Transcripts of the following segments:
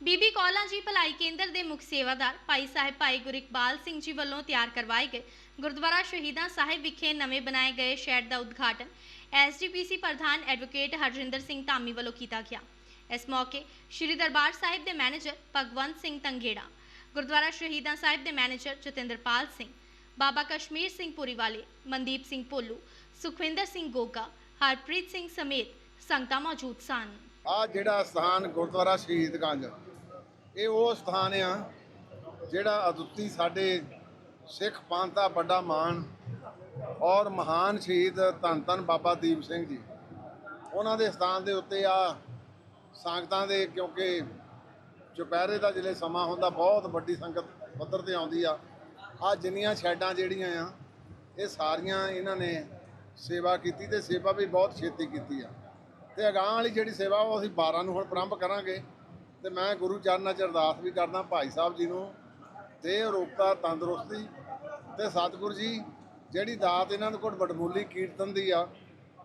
ਬੀਬੀ ਕੌਲਾਂ ਜੀ ਭਲਾਈ ਕੇਂਦਰ ਦੇ ਮੁੱਖ ਸੇਵਾਦਾਰ ਭਾਈ ਸਾਹਿਬ ਭਾਈ ਗੁਰਿਕਬਾਲ ਸਿੰਘ ਜੀ ਵੱਲੋਂ ਤਿਆਰ ਕਰਵਾਏ ਗਏ ਗੁਰਦੁਆਰਾ ਸ਼ਹੀਦਾਂ ਸਾਹਿਬ ਵਿਖੇ ਨਵੇਂ ਬਣਾਏ ਗਏ ਸ਼ੈਡ ਦਾ ਉਦਘਾਟਨ ਐਸਜੀਪੀਸੀ ਪ੍ਰਧਾਨ ਐਡਵੋਕੇਟ ਹਰਜਿੰਦਰ ਸਿੰਘ ਧਾਮੀ ਵੱਲੋਂ ਕੀਤਾ ਗਿਆ। ਇਸ ਮੌਕੇ ਸ੍ਰੀ ਦਰਬਾਰ ਸਾਹਿਬ ਦੇ ਮੈਨੇਜਰ ਭਗਵੰਤ ਸਿੰਘ ਤੰਗੇੜਾ, ਗੁਰਦੁਆਰਾ ਸ਼ਹੀਦਾਂ ਸਾਹਿਬ ਦੇ ਮੈਨੇਜਰ ਜਤਿੰਦਰਪਾਲ ਸਿੰਘ, ਬਾਬਾ ਕਸ਼ਮੀਰ ਸਿੰਘ ਪੁਰੀਵਾਲੇ, ਮਨਦੀਪ ਸਿੰਘ ਭੋਲੂ, ਸੁਖਵਿੰਦਰ ਸਿੰਘ ਗੋਗਾ, ਹਰਪ੍ਰੀਤ ਸਿੰਘ ਸਮੇਤ ਸੰਗਤਾਂ ਮੌਜੂਦ ਸਨ। ਆ ਜਿਹੜਾ ਸਥਾਨ ਗੁਰਦੁਆਰਾ ਸ਼ਹੀਦਗੰਜ ਇਹ ਉਹ ਸਥਾਨ ਆ ਜਿਹੜਾ ਅਦੁੱਤੀ ਸਾਡੇ ਸਿੱਖ ਪੰਥ ਦਾ ਵੱਡਾ ਮਾਣ ਔਰ ਮਹਾਨ ਸ਼ਹੀਦ ਧੰਨ ਧੰਨ ਬਾਬਾ ਦੀਪ ਸਿੰਘ ਜੀ। ਉਹਨਾਂ ਦੇ ਸਥਾਨ ਦੇ ਉੱਤੇ ਆ ਸੰਗਤਾਂ ਦੇ, ਕਿਉਂਕਿ ਚੁਪਹਿਰੇ ਦਾ ਜਿਹੜੇ ਸਮਾਂ ਹੁੰਦਾ, ਬਹੁਤ ਵੱਡੀ ਸੰਗਤ ਪੱਧਰ ਤੇ ਆਉਂਦੀ ਆ। ਆ ਜਿੰਨੀਆਂ ਸ਼ੈਡਾਂ ਜਿਹੜੀਆਂ ਆ, ਇਹ ਸਾਰੀਆਂ ਇਹਨਾਂ ਨੇ ਸੇਵਾ ਕੀਤੀ ਤੇ ਸੇਵਾ ਵੀ ਬਹੁਤ ਛੇਤੀ ਕੀਤੀ ਆ। ਤੇ ਅਗਾਂਹ ਵਾਲੀ ਜਿਹੜੀ ਸੇਵਾ ਉਹ ਅਸੀਂ 12 ਨੂੰ ਹੁਣ ਪ੍ਰਾਰੰਭ ਕਰਾਂਗੇ। ਤੇ ਮੈਂ ਗੁਰੂ ਚਰਨਾਂ 'ਚ ਅਰਦਾਸ ਵੀ ਕਰਦਾ ਭਾਈ ਸਾਹਿਬ ਜੀ ਨੂੰ। ਤੇ ਰੋਗਤਾ ਤੰਦਰੁਸਤੀ ਤੇ ਸਤਿਗੁਰ ਜੀ, ਜਿਹੜੀ ਦਾਤ ਇਹਨਾਂ ਦੇ ਕੋਲ ਵਡਮੁੱਲੀ ਕੀਰਤਨ ਦੀ ਆ,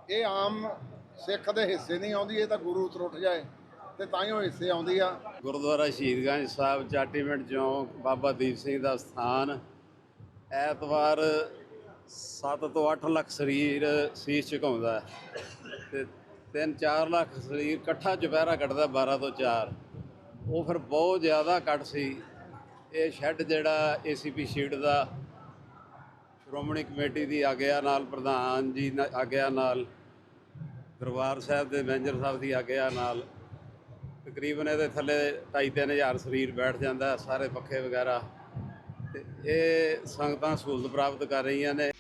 ਇਹ ਆਮ ਸਿੱਖ ਦੇ ਹਿੱਸੇ ਨਹੀਂ ਆਉਂਦੀ, ਇਹ ਤਾਂ ਗੁਰੂ ਉਤਰ ਉੱਠ ਜਾਏ ਤੇ ਤਾਂ ਹੀ ਉਹ ਹਿੱਸੇ ਆਉਂਦੀ ਆ। ਗੁਰਦੁਆਰਾ ਸ਼ਹੀਦਗੰਜ ਸਾਹਿਬ, ਚਾਟੀਮਿੰਟ ਚੌਂਕ, ਬਾਬਾ ਦੀਪ ਸਿੰਘ ਦਾ ਸਥਾਨ। ਐਤਵਾਰ 7 ਤੋਂ 8 ਲੱਖ ਸਰੀਰ ਸੀਸ ਝੁਕਾਉਂਦਾ ਹੈ। ਤੇ 3-4 ਲੱਖ ਸਰੀਰ ਇਕੱਠਾ ਦੁਪਹਿਰਾ ਕੱਢਦਾ 12 ਤੋਂ 4 ਉਹ ਫਿਰ ਬਹੁਤ ਜ਼ਿਆਦਾ ਕੱਟ ਸੀ। ਇਹ ਸ਼ੈੱਡ ਜਿਹੜਾ ਏਸੀਪੀ ਸ਼ੀਟ ਦਾ, ਸ਼੍ਰੋਮਣੀ ਕਮੇਟੀ ਦੀ ਆਗਿਆ ਨਾਲ, ਪ੍ਰਧਾਨ ਜੀ ਆਗਿਆ ਨਾਲ, ਦਰਬਾਰ ਸਾਹਿਬ ਦੇ ਮੈਨੇਜਰ ਸਾਹਿਬ ਦੀ ਆਗਿਆ ਨਾਲ, ਤਕਰੀਬਨ ਇਹਦੇ ਥੱਲੇ 2.5-3000 ਸਰੀਰ ਬੈਠ ਜਾਂਦਾ, ਸਾਰੇ ਪੱਖੇ ਵਗੈਰਾ। ਤੇ ਇਹ ਸੰਗਤਾਂ ਸਹੂਲਤ ਪ੍ਰਾਪਤ ਕਰ ਰਹੀਆਂ ਨੇ।